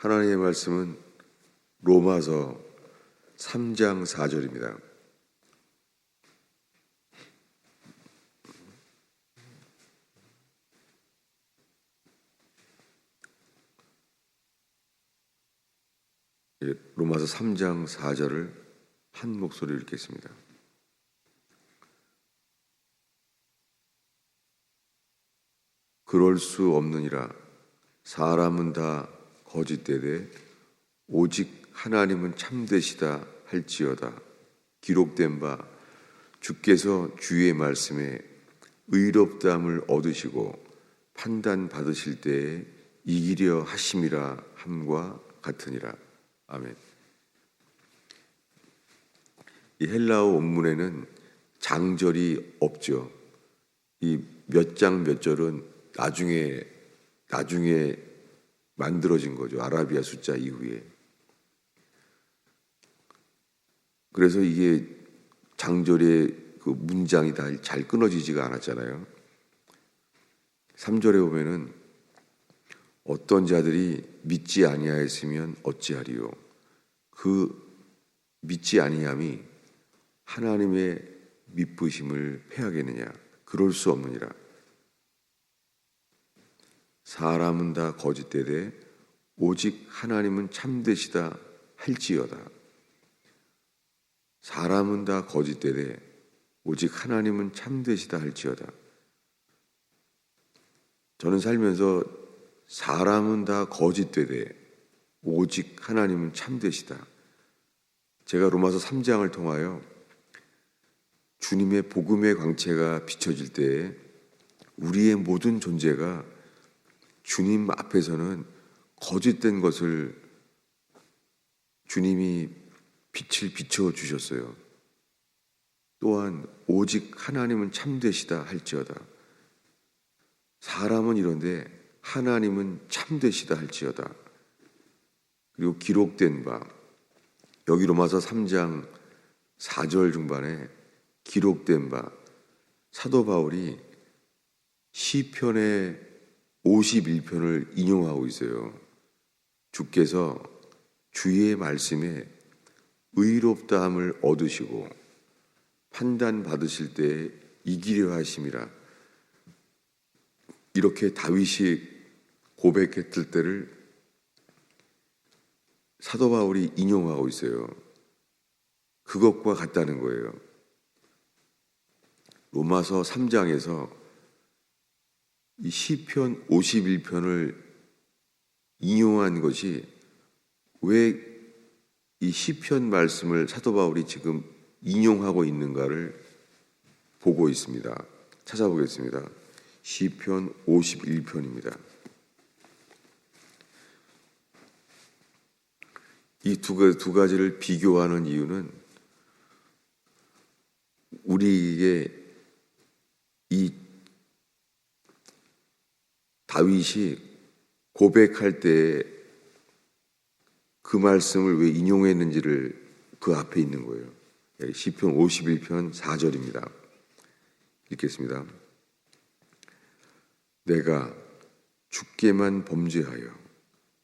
하나님의 말씀은 로마서 3장 4절입니다. 로마서 3장 4절을 한 목소리로 읽겠습니다. 그럴 수 없느니라 사람은 다 거짓되되 오직 하나님은 참되시다 할지어다 기록된 바 주께서 주의 말씀에 의롭다함을 얻으시고 판단 받으실 때에 이기려 하심이라 함과 같으니라 아멘. 이 헬라어 원문에는 장절이 없죠. 이 몇 장 몇 절은 나중에 나중에 만들어진 거죠. 아라비아 숫자 이후에. 그래서 이게 장절의 그 문장이 다 잘 끊어지지가 않았잖아요. 3절에 보면은 어떤 자들이 믿지 아니하였으면 어찌하리요 그 믿지 아니함이 하나님의 믿부심을 패하겠느냐 그럴 수 없느니라 사람은 다 거짓되되 오직 하나님은 참되시다 할지어다 사람은 다 거짓되되 오직 하나님은 참되시다 할지어다 저는 살면서 사람은 다 거짓되되 오직 하나님은 참되시다. 제가 로마서 3장을 통하여 주님의 복음의 광채가 비춰질 때 우리의 모든 존재가 주님 앞에서는 거짓된 것을 주님이 빛을 비춰 주셨어요. 또한 오직 하나님은 참되시다 할지어다. 사람은 이런데 하나님은 참되시다 할지어다. 그리고 기록된 바 여기 로마서 3장 4절 중반에 기록된 바 사도 바울이 시편의 51편을 인용하고 있어요. 주께서 주의 말씀에 의롭다함을 얻으시고 판단 받으실 때 이기려 하심이라 이렇게 다윗이 고백했을 때를 사도 바울이 인용하고 있어요. 그것과 같다는 거예요. 로마서 3장에서 이 시편 51편을 인용한 것이 왜 이 시편 말씀을 사도 바울이 지금 인용하고 있는가를 보고 있습니다. 찾아보겠습니다. 시편 51편입니다. 이두 두 가지를 비교하는 이유는 우리에게 이 다윗이 고백할 때 그 말씀을 왜 인용했는지를 그 앞에 있는 거예요. 시편 51편 4절입니다. 읽겠습니다. 내가 주께만 범죄하여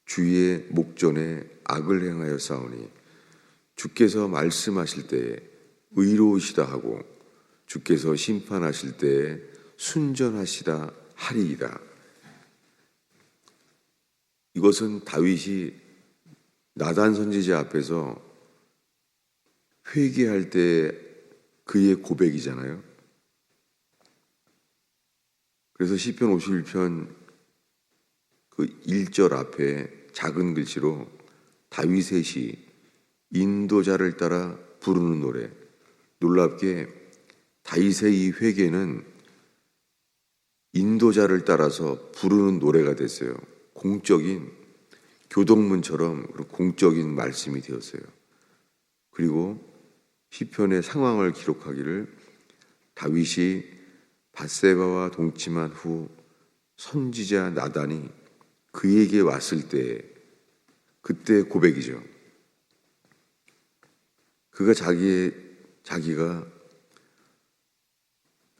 주의 목전에 악을 행하여 싸우니 주께서 말씀하실 때에 의로우시다 하고 주께서 심판하실 때에 순전하시다 하리이다. 이것은 다윗이 나단 선지자 앞에서 회개할 때 그의 고백이잖아요. 그래서 시편 51편 그 1절 앞에 작은 글씨로 다윗의 시 인도자를 따라 부르는 노래 놀랍게 다윗의 이 회개는 인도자를 따라서 부르는 노래가 됐어요. 공적인 교동문처럼 공적인 말씀이 되었어요. 그리고 시편의 상황을 기록하기를 다윗이 바세바와 동침한 후 선지자 나단이 그에게 왔을 때 그때 고백이죠. 그가 자기의 자기가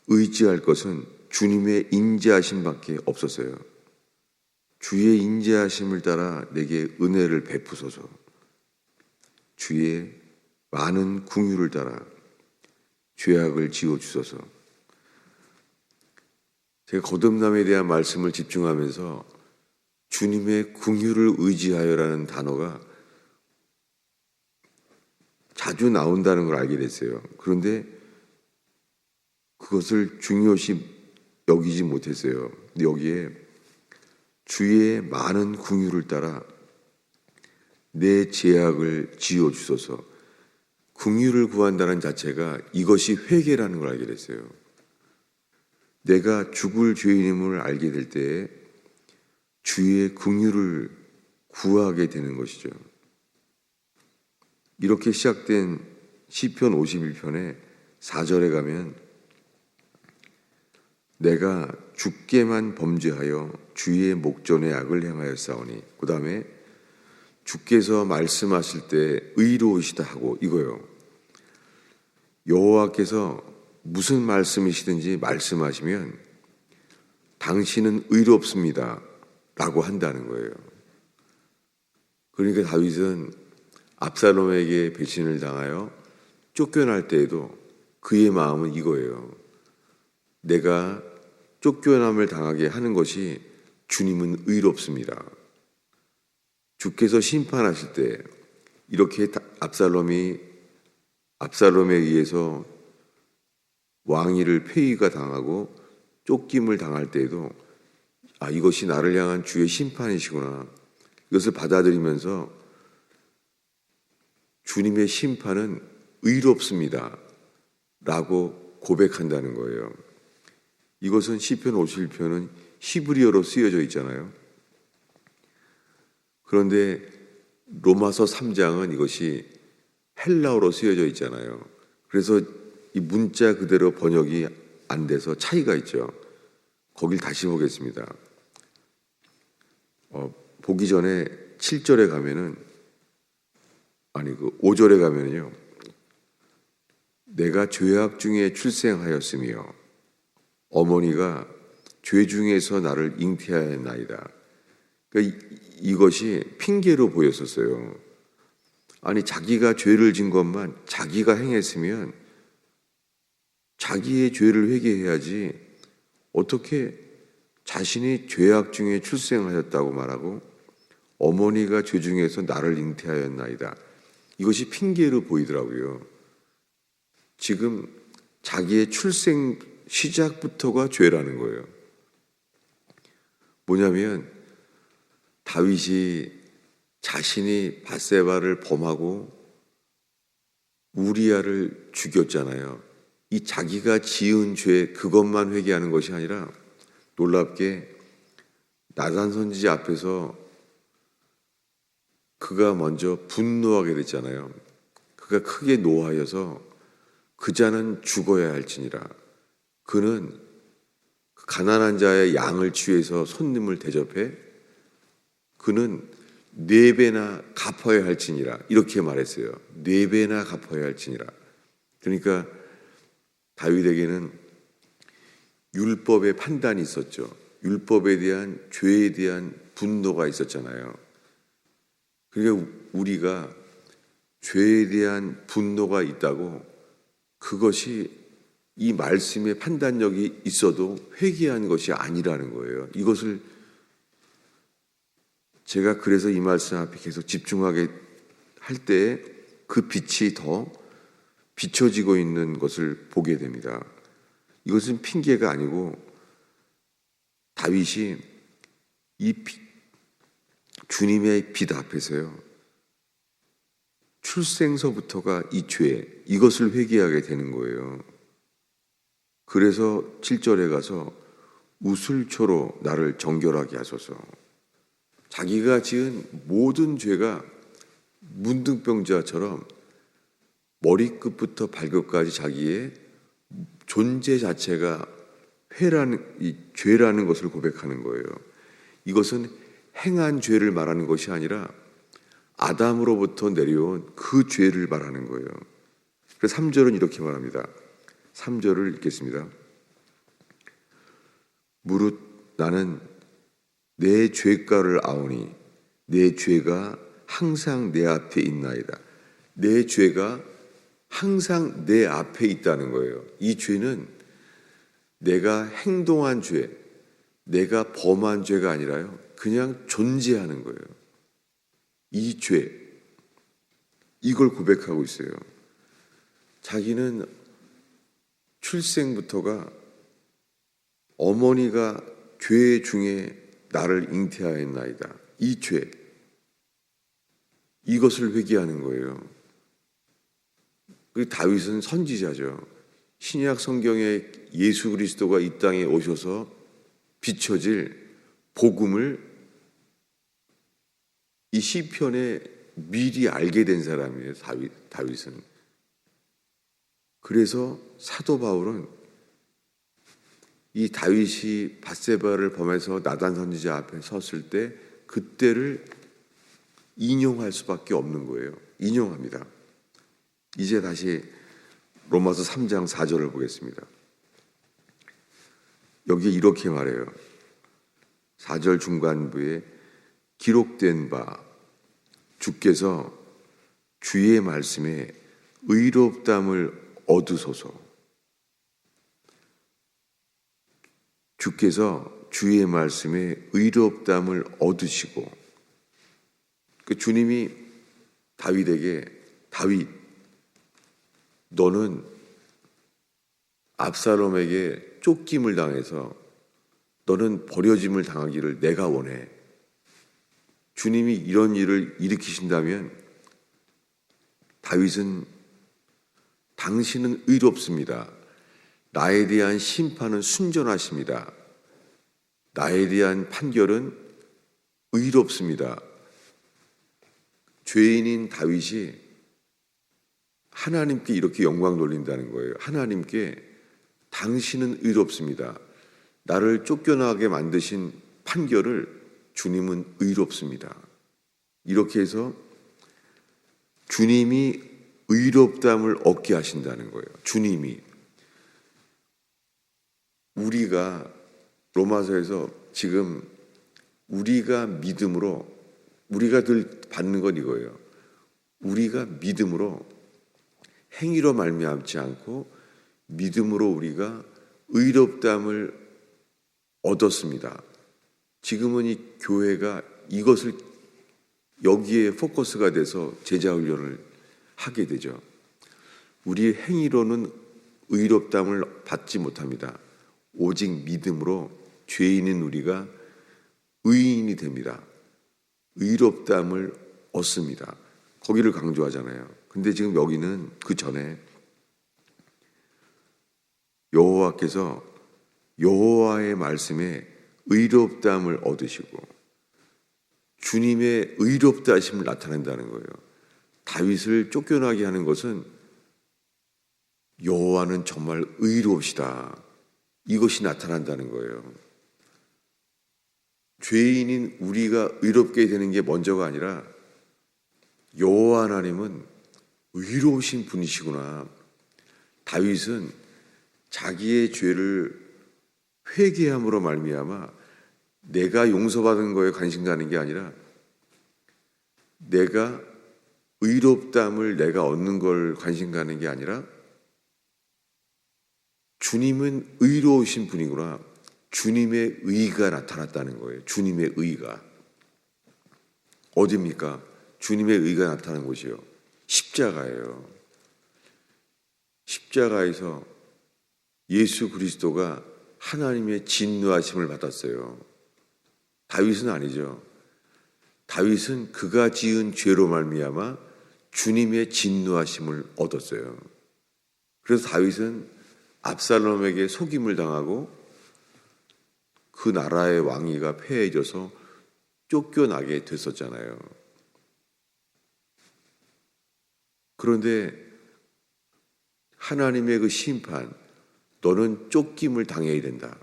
의지할 것은 주님의 인지하심밖에 없었어요. 주의 인자하심을 따라 내게 은혜를 베푸소서. 주의 많은 궁유를 따라 죄악을 지어 주소서. 제가 거듭남에 대한 말씀을 집중하면서 주님의 궁유를 의지하여라는 단어가 자주 나온다는 걸 알게 됐어요. 그런데 그것을 중요시 여기지 못했어요. 여기에 주의 많은 궁유를 따라 내 죄악을 지어 주소서. 궁유를 구한다는 자체가 이것이 회개라는 걸 알게 됐어요. 내가 죽을 죄인임을 알게 될 때에 주의 궁유를 구하게 되는 것이죠. 이렇게 시작된 시편 51편의 4절에 가면 내가 주께만 범죄하여 주의 목전에 악을 행하였사오니 그 다음에 주께서 말씀하실 때 의로우시다 하고 이거요. 여호와께서 무슨 말씀이시든지 말씀하시면 당신은 의롭습니다. 라고 한다는 거예요. 그러니까 다윗은 압살롬에게 배신을 당하여 쫓겨날 때에도 그의 마음은 이거예요. 내가 쫓겨남을 당하게 하는 것이 주님은 의롭습니다. 주께서 심판하실 때 이렇게 압살롬이 압살롬에 의해서 왕위를 폐위가 당하고 쫓김을 당할 때에도 아 이것이 나를 향한 주의 심판이시구나 이것을 받아들이면서 주님의 심판은 의롭습니다. 라고 고백한다는 거예요. 이것은 시편 51편은 히브리어로 쓰여져 있잖아요. 그런데 로마서 3장은 이것이 헬라어로 쓰여져 있잖아요. 그래서 이 문자 그대로 번역이 안 돼서 차이가 있죠. 거길 다시 보겠습니다. 어, 보기 전에 7절에 가면은 아니 그 5절에 가면은요. 내가 죄악 중에 출생하였으며 어머니가 죄 중에서 나를 잉태하였나이다. 그러니까 이, 것이 핑계로 보였었어요. 아니 자기가 죄를 진 것만 자기가 행했으면 자기의 죄를 회개해야지 어떻게 자신이 죄악 중에 출생하였다고 말하고 어머니가 죄 중에서 나를 잉태하였나이다. 이것이 핑계로 보이더라고요. 지금 자기의 출생 시작부터가 죄라는 거예요. 뭐냐면 다윗이 자신이 바세바를 범하고 우리아를 죽였잖아요. 이 자기가 지은 죄 그것만 회개하는 것이 아니라 놀랍게 나단 선지자 앞에서 그가 먼저 분노하게 됐잖아요. 그가 크게 노하여서 그 자는 죽어야 할지니라. 그는 그 가난한 자의 양을 취해서 손님을 대접해 그는 네 배나 갚아야 할지니라. 이렇게 말했어요. 네 배나 갚아야 할지니라. 그러니까 다윗에게는 율법의 판단이 있었죠. 율법에 대한 죄에 대한 분노가 있었잖아요. 그러니까 우리가 죄에 대한 분노가 있다고 그것이 이 말씀의 판단력이 있어도 회개한 것이 아니라는 거예요. 이것을 제가 그래서 이 말씀 앞에 계속 집중하게 할 때 그 빛이 더 비춰지고 있는 것을 보게 됩니다. 이것은 핑계가 아니고 다윗이 이 빛, 주님의 빛 앞에서요. 출생서부터가 이 죄, 이것을 회개하게 되는 거예요. 그래서 7절에 가서 우슬초로 나를 정결하게 하소서. 자기가 지은 모든 죄가 문둥병자처럼 머리끝부터 발끝까지 자기의 존재 자체가 회라는 이 죄라는 것을 고백하는 거예요. 이것은 행한 죄를 말하는 것이 아니라 아담으로부터 내려온 그 죄를 말하는 거예요. 그래서 3절은 이렇게 말합니다. 3절을 읽겠습니다. 무릇 나는 내 죄가를 아오니 내 죄가 항상 내 앞에 있나이다. 내 죄가 항상 내 앞에 있다는 거예요. 이 죄는 내가 행동한 죄, 내가 범한 죄가 아니라요. 그냥 존재하는 거예요. 이 죄, 이걸 고백하고 있어요. 자기는 출생부터가 어머니가 죄 중에 나를 잉태하였나이다. 이 죄. 이것을 회개하는 거예요. 그 다윗은 선지자죠. 신약 성경에 예수 그리스도가 이 땅에 오셔서 비춰질 복음을 이 시편에 미리 알게 된 사람이에요. 다윗, 다윗은. 그래서 사도 바울은 이 다윗이 바세바를 범해서 나단 선지자 앞에 섰을 때 그때를 인용할 수밖에 없는 거예요. 인용합니다. 이제 다시 로마서 3장 4절을 보겠습니다. 여기 이렇게 말해요. 4절 중간부에 기록된 바 주께서 주의 말씀에 의롭담을 얻으소서. 주께서 주의 말씀에 의롭담을 얻으시고 그 주님이 다윗에게 다윗 너는 압살롬에게 쫓김을 당해서 너는 버려짐을 당하기를 내가 원해. 주님이 이런 일을 일으키신다면 다윗은 당신은 의롭습니다. 나에 대한 심판은 순전하십니다. 나에 대한 판결은 의롭습니다. 죄인인 다윗이 하나님께 이렇게 영광 돌린다는 거예요. 하나님께 당신은 의롭습니다. 나를 쫓겨나게 만드신 판결을 주님은 의롭습니다. 이렇게 해서 주님이 의롭담을 얻게 하신다는 거예요. 주님이. 우리가 로마서에서 지금 우리가 믿음으로 우리가 늘 받는 건 이거예요. 우리가 믿음으로 행위로 말미암지 않고 믿음으로 우리가 의롭담을 얻었습니다. 지금은 이 교회가 이것을 여기에 포커스가 돼서 제자 훈련을 하게 되죠. 우리 행위로는 의롭담을 받지 못합니다. 오직 믿음으로 죄인인 우리가 의인이 됩니다. 의롭담을 얻습니다. 거기를 강조하잖아요. 근데 지금 여기는 그 전에 여호와께서 여호와의 말씀에 의롭담을 얻으시고 주님의 의롭다 하심을 나타낸다는 거예요. 다윗을 쫓겨나게 하는 것은 여호와는 정말 의로우시다. 이것이 나타난다는 거예요. 죄인인 우리가 의롭게 되는 게 먼저가 아니라 여호와 하나님은 의로우신 분이시구나. 다윗은 자기의 죄를 회개함으로 말미암아 내가 용서받은 거에 관심 가는 게 아니라 내가 의롭담을 내가 얻는 걸 관심 가는 게 아니라 주님은 의로우신 분이구나. 주님의 의가 나타났다는 거예요. 주님의 의가. 어디입니까? 주님의 의가 나타난 곳이요. 십자가예요. 십자가에서 예수 그리스도가 하나님의 진노하심을 받았어요. 다윗은 아니죠. 다윗은 그가 지은 죄로 말미암아 주님의 진노하심을 얻었어요. 그래서 다윗은 압살롬에게 속임을 당하고 그 나라의 왕위가 폐해져서 쫓겨나게 됐었잖아요. 그런데 하나님의 그 심판, 너는 쫓김을 당해야 된다.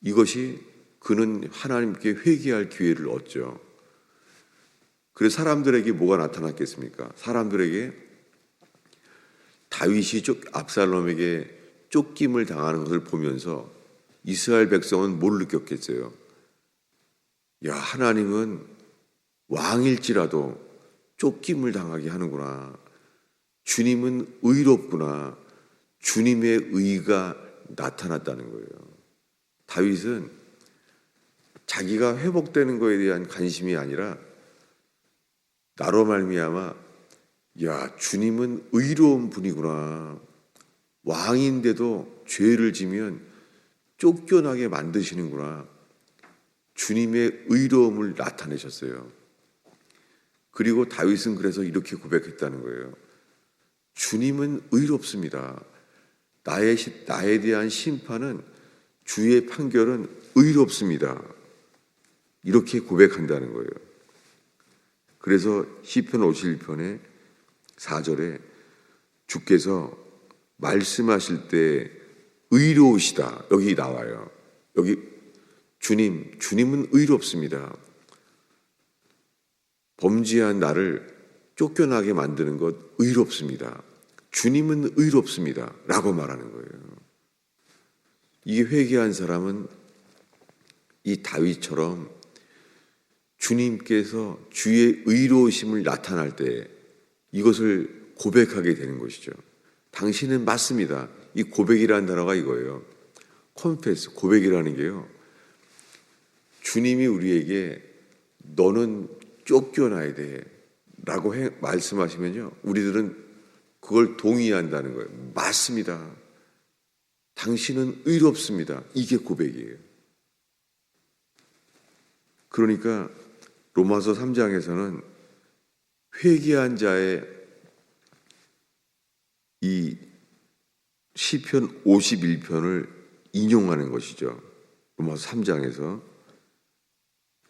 이것이 그는 하나님께 회개할 기회를 얻죠. 그래서 사람들에게 뭐가 나타났겠습니까? 사람들에게 다윗이 쫓, 압살롬에게 쫓김을 당하는 것을 보면서 이스라엘 백성은 뭘 느꼈겠어요? 야, 하나님은 왕일지라도 쫓김을 당하게 하는구나. 주님은 의롭구나. 주님의 의가 나타났다는 거예요. 다윗은 자기가 회복되는 것에 대한 관심이 아니라 나로 말미암아 야 주님은 의로운 분이구나 왕인데도 죄를 지면 쫓겨나게 만드시는구나 주님의 의로움을 나타내셨어요. 그리고 다윗은 그래서 이렇게 고백했다는 거예요. 주님은 의롭습니다. 나의 시- 나에 대한 심판은 주의 판결은 의롭습니다. 이렇게 고백한다는 거예요. 그래서 시편 51편에 4절에 주께서 말씀하실 때 의로우시다. 여기 나와요. 여기 주님, 주님은 의롭습니다. 범죄한 나를 쫓겨나게 만드는 것 의롭습니다. 주님은 의롭습니다. 라고 말하는 거예요. 이 회개한 사람은 이 다윗처럼 주님께서 주의 의로우심을 나타날 때 이것을 고백하게 되는 것이죠. 당신은 맞습니다. 이 고백이라는 단어가 이거예요. 컨페스, 고백이라는 게요. 주님이 우리에게 너는 쫓겨나야 돼. 라고 해- 말씀하시면요. 우리들은 그걸 동의한다는 거예요. 맞습니다. 당신은 의롭습니다. 이게 고백이에요. 그러니까 로마서 3장에서는 회개한 자의 이 시편 51편을 인용하는 것이죠. 로마서 3장에서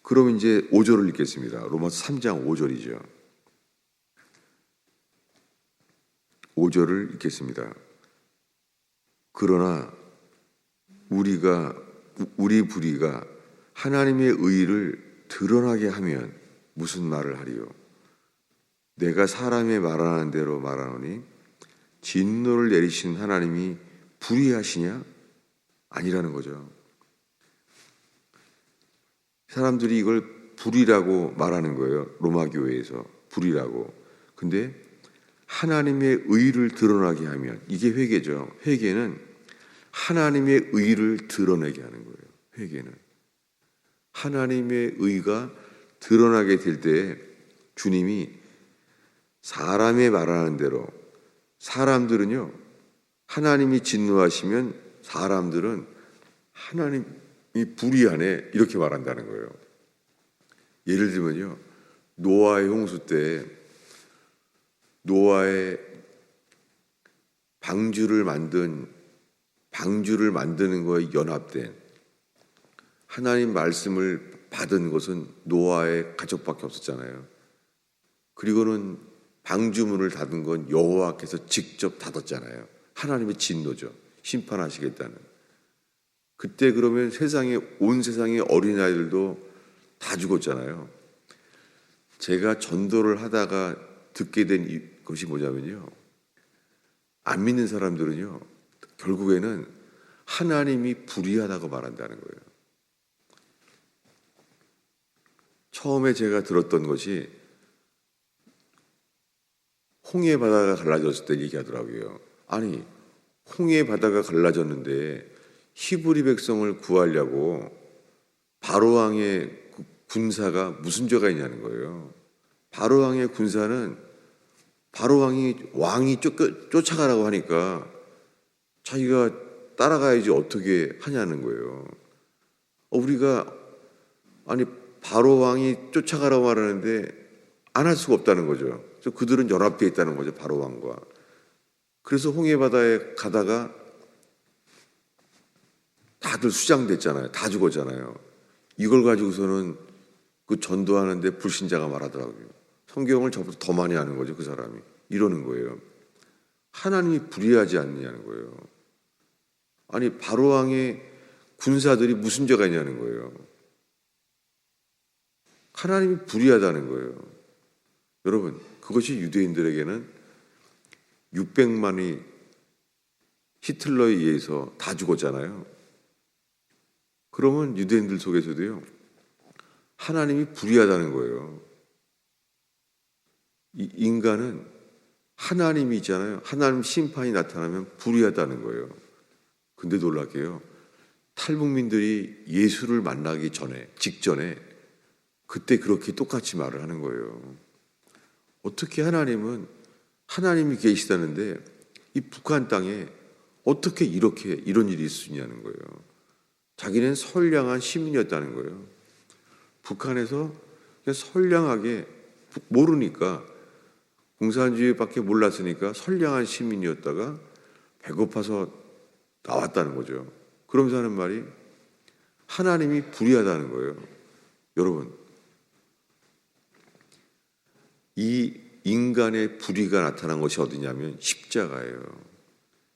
그럼 이제 5절을 읽겠습니다. 로마서 3장 5절이죠. 5절을 읽겠습니다. 그러나 우리가 우리 불의가 하나님의 의를 드러나게 하면 무슨 말을 하리요? 내가 사람의 말하는 대로 말하노니 진노를 내리신 하나님이 불의하시냐? 아니라는 거죠. 사람들이 이걸 불이라고 말하는 거예요. 로마 교회에서 불이라고. 근데 하나님의 의를 드러나게 하면 이게 회개죠. 회개는 하나님의 의를 드러내게 하는 거예요. 회개는 하나님의 의가 드러나게 될때 주님이 사람의 말하는 대로 사람들은요 하나님이 진노하시면 사람들은 하나님이 불의하네 이렇게 말한다는 거예요. 예를 들면요 노아의 홍수 때 노아의 방주를 만든 방주를 만드는 거에 연합된 하나님 말씀을 받은 것은 노아의 가족밖에 없었잖아요. 그리고는 방주문을 닫은 건 여호와께서 직접 닫았잖아요. 하나님의 진노죠. 심판하시겠다는. 그때 그러면 세상에 온 세상의 어린아이들도 다 죽었잖아요. 제가 전도를 하다가 듣게 된 이- 것이 뭐냐면요. 안 믿는 사람들은요. 결국에는 하나님이 불의하다고 말한다는 거예요. 처음에 제가 들었던 것이 홍해 바다가 갈라졌을 때 얘기하더라고요. 아니, 홍해 바다가 갈라졌는데 히브리 백성을 구하려고 바로 왕의 그 군사가 무슨 죄가 있냐는 거예요. 바로 왕의 군사는 바로 왕이 왕이 쫓겨, 쫓아가라고 하니까 자기가 따라가야지 어떻게 하냐는 거예요. 어, 우리가 아니 바로 왕이 쫓아가라고 말하는데 안 할 수가 없다는 거죠. 그래서 그들은 연합되어 있다는 거죠. 바로 왕과. 그래서 홍해 바다에 가다가 다들 수장됐잖아요. 다 죽었잖아요. 이걸 가지고서는 그 전도하는데 불신자가 말하더라고요. 성경을 저보다 더 많이 아는 거죠. 그 사람이. 이러는 거예요. 하나님이 불의하지 않느냐는 거예요. 아니 바로 왕의 군사들이 무슨 죄가 있냐는 거예요. 하나님이 불의하다는 거예요. 여러분, 그것이 유대인들에게는 600만이 히틀러에 의해서 다 죽었잖아요. 그러면 유대인들 속에서도요, 하나님이 불의하다는 거예요. 이 인간은 하나님이 있잖아요. 하나님 심판이 나타나면 불의하다는 거예요. 근데 놀랍게요. 탈북민들이 예수를 만나기 전에, 직전에 그때 그렇게 똑같이 말을 하는 거예요. 어떻게 하나님은 하나님이 계시다는데 이 북한 땅에 어떻게 이렇게 이런 일이 있냐는 거예요. 자기는 선량한 시민이었다는 거예요. 북한에서 선량하게 모르니까 공산주의밖에 몰랐으니까 선량한 시민이었다가 배고파서 나왔다는 거죠. 그러면서 하는 말이 하나님이 불의하다는 거예요. 여러분, 이 인간의 불의가 나타난 것이 어디냐면 십자가예요.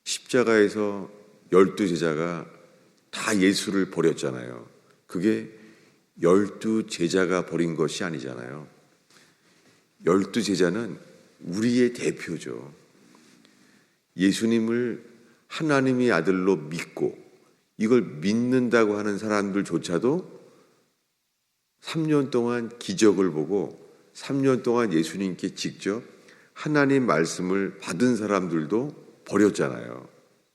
십자가에서 열두 제자가 다 예수를 버렸잖아요. 그게 열두 제자가 버린 것이 아니잖아요. 열두 제자는 우리의 대표죠. 예수님을 하나님의 아들로 믿고 이걸 믿는다고 하는 사람들조차도 3년 동안 기적을 보고 3년 동안 예수님께 직접 하나님 말씀을 받은 사람들도 버렸잖아요.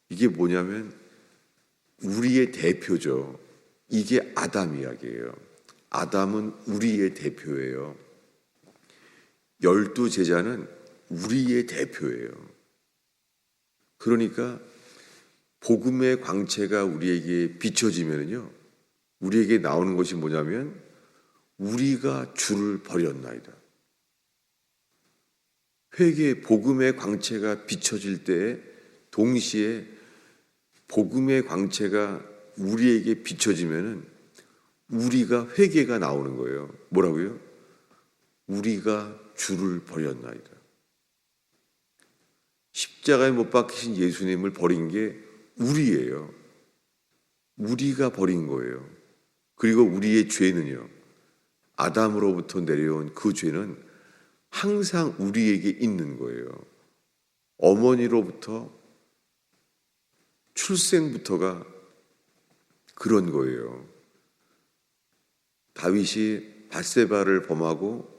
이게 뭐냐면 우리의 대표죠. 이게 아담 이야기예요. 아담은 우리의 대표예요. 열두 제자는 우리의 대표예요. 그러니까 복음의 광채가 우리에게 비춰지면요. 우리에게 나오는 것이 뭐냐면 우리가 주를 버렸나이다. 회개 복음의 광채가 비춰질 때 동시에 복음의 광채가 우리에게 비춰지면은 우리가 회개가 나오는 거예요. 뭐라고요? 우리가 주를 버렸나이다. 십자가에 못 박히신 예수님을 버린 게 우리예요. 우리가 버린 거예요. 그리고 우리의 죄는요. 아담으로부터 내려온 그 죄는 항상 우리에게 있는 거예요. 어머니로부터 출생부터가 그런 거예요. 다윗이 바세바를 범하고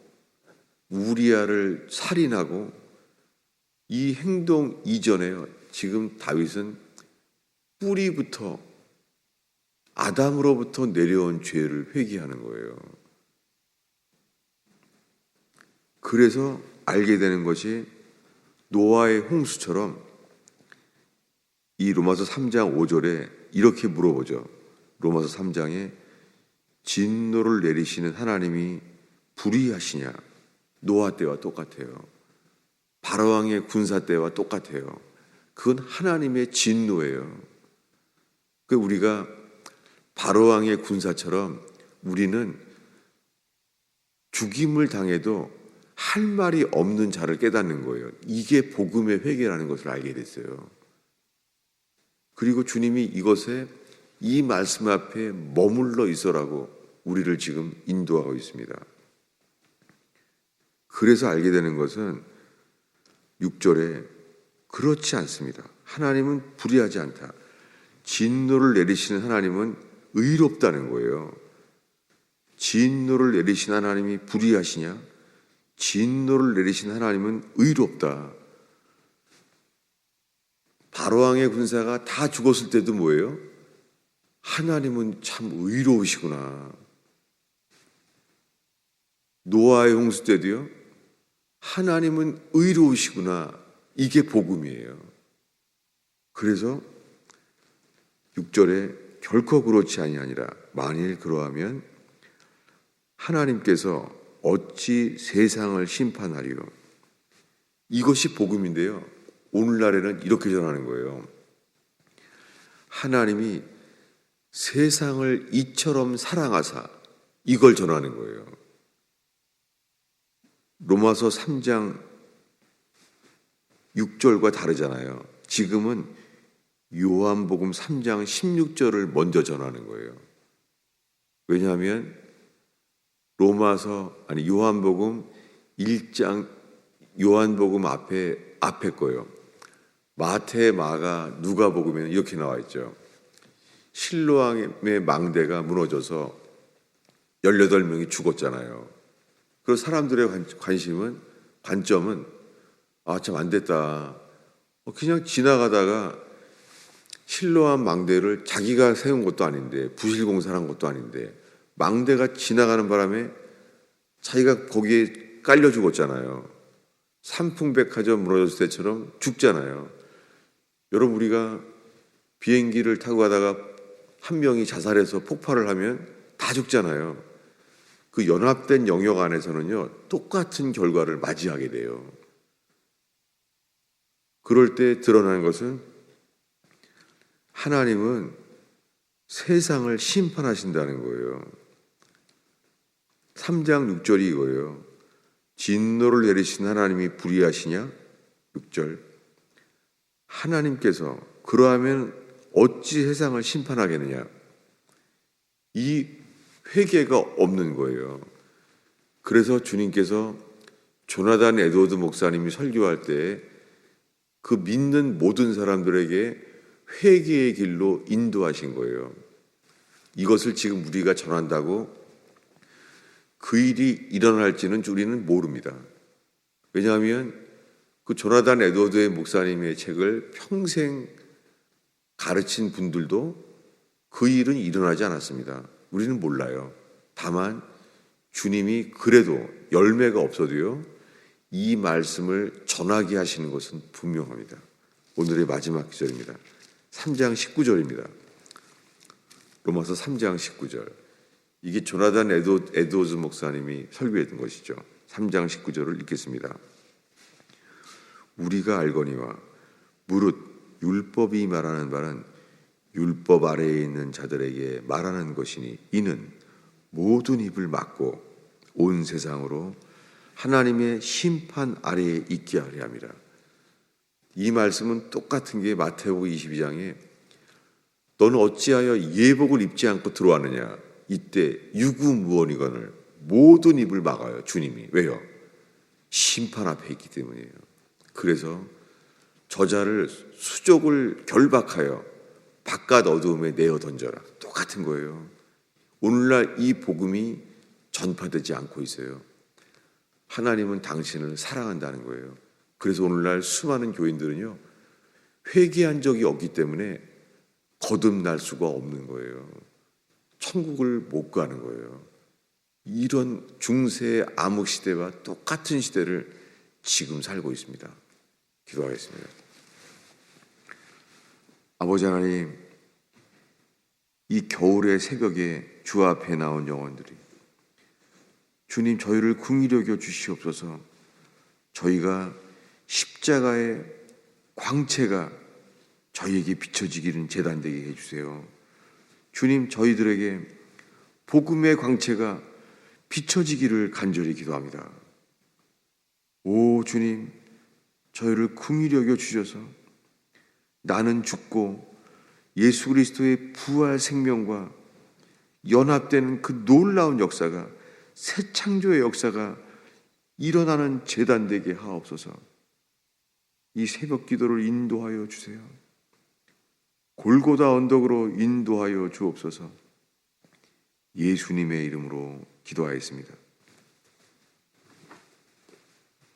우리아를 살인하고 이 행동 이전에요. 지금 다윗은 뿌리부터 아담으로부터 내려온 죄를 회개하는 거예요. 그래서 알게 되는 것이 노아의 홍수처럼 이 로마서 3장 5절에 이렇게 물어보죠. 로마서 3장에 진노를 내리시는 하나님이 불의하시냐? 노아 때와 똑같아요. 바로왕의 군사 때와 똑같아요. 그건 하나님의 진노예요. 그 우리가 바로왕의 군사처럼 우리는 죽임을 당해도 할 말이 없는 자를 깨닫는 거예요. 이게 복음의 회개라는 것을 알게 됐어요. 그리고 주님이 이것에 이 말씀 앞에 머물러 있어라고 우리를 지금 인도하고 있습니다. 그래서 알게 되는 것은 6절에 그렇지 않습니다. 하나님은 불의하지 않다. 진노를 내리시는 하나님은 의롭다는 거예요. 진노를 내리신 하나님이 불의하시냐? 진노를 내리신 하나님은 의롭다. 바로왕의 군사가 다 죽었을 때도 뭐예요? 하나님은 참 의로우시구나. 노아의 홍수 때도요. 하나님은 의로우시구나. 이게 복음이에요. 그래서 6절에 결코 그렇지 아니하니라. 만일 그러하면 하나님께서 어찌 세상을 심판하리요? 이것이 복음인데요. 오늘날에는 이렇게 전하는 거예요. 하나님이 세상을 이처럼 사랑하사 이걸 전하는 거예요. 로마서 3장 6절과 다르잖아요. 지금은 요한복음 3장 16절을 먼저 전하는 거예요. 왜냐하면 로마서 아니 요한복음 1장 요한복음 앞에 앞에 거요. 마태, 마가, 누가복음에는 이렇게 나와 있죠. 실로암의 망대가 무너져서 18명이 죽었잖아요. 그리고 사람들의 관- 관심은, 관점은, 아, 참 안 됐다. 어, 그냥 지나가다가 실로한 망대를 자기가 세운 것도 아닌데, 부실공사를 한 것도 아닌데, 망대가 지나가는 바람에 자기가 거기에 깔려 죽었잖아요. 삼풍백화점 무너졌을 때처럼 죽잖아요. 여러분, 우리가 비행기를 타고 가다가 한 명이 자살해서 폭발을 하면 다 죽잖아요. 그 연합된 영역 안에서는요, 똑같은 결과를 맞이하게 돼요. 그럴 때 드러나는 것은 하나님은 세상을 심판하신다는 거예요. 3장 6절이 이거예요. 진노를 내리신 하나님이 불의하시냐? 6절. 하나님께서 그러하면 어찌 세상을 심판하겠느냐? 이 회개가 없는 거예요. 그래서 주님께서 조나단 에드워드 목사님이 설교할 때 그 믿는 모든 사람들에게 회개의 길로 인도하신 거예요. 이것을 지금 우리가 전한다고 그 일이 일어날지는 우리는 모릅니다. 왜냐하면 그 조나단 에드워드의 목사님의 책을 평생 가르친 분들도 그 일은 일어나지 않았습니다. 우리는 몰라요. 다만 주님이 그래도 열매가 없어도요, 이 말씀을 전하게 하시는 것은 분명합니다. 오늘의 마지막 기절입니다. 3장 19절입니다. 로마서 3장 19절. 이게 조나단 에도즈 목사님이 설교했던 것이죠. 3장 19절을 읽겠습니다. 우리가 알거니와 무릇 율법이 말하는 바는 율법 아래에 있는 자들에게 말하는 것이니 이는 모든 입을 막고 온 세상으로 하나님의 심판 아래에 있게 하려 함이라. 이 말씀은 똑같은 게 마태복음 22장에 너는 어찌하여 예복을 입지 않고 들어왔느냐? 이때 유구무원이건을 모든 입을 막아요. 주님이 왜요? 심판 앞에 있기 때문이에요. 그래서 저자를 수족을 결박하여 바깥 어두움에 내어 던져라. 똑같은 거예요. 오늘날 이 복음이 전파되지 않고 있어요. 하나님은 당신을 사랑한다는 거예요. 그래서 오늘날 수많은 교인들은요, 회개한 적이 없기 때문에 거듭날 수가 없는 거예요. 천국을 못 가는 거예요. 이런 중세의 암흑 시대와 똑같은 시대를 지금 살고 있습니다. 기도하겠습니다. 아버지 하나님, 이 겨울의 새벽에 주 앞에 나온 영혼들이 주님 저희를 궁히 여겨 주시옵소서. 저희가 십자가의 광채가 저희에게 비춰지기는 재단되게 해주세요. 주님 저희들에게 복음의 광채가 비춰지기를 간절히 기도합니다. 오 주님 저희를 궁히 여겨 주셔서 나는 죽고 예수 그리스도의 부활 생명과 연합되는 그 놀라운 역사가 새 창조의 역사가 일어나는 재단 되게 하옵소서. 이 새벽 기도를 인도하여 주세요. 골고다 언덕으로 인도하여 주옵소서. 예수님의 이름으로 기도하였습니다.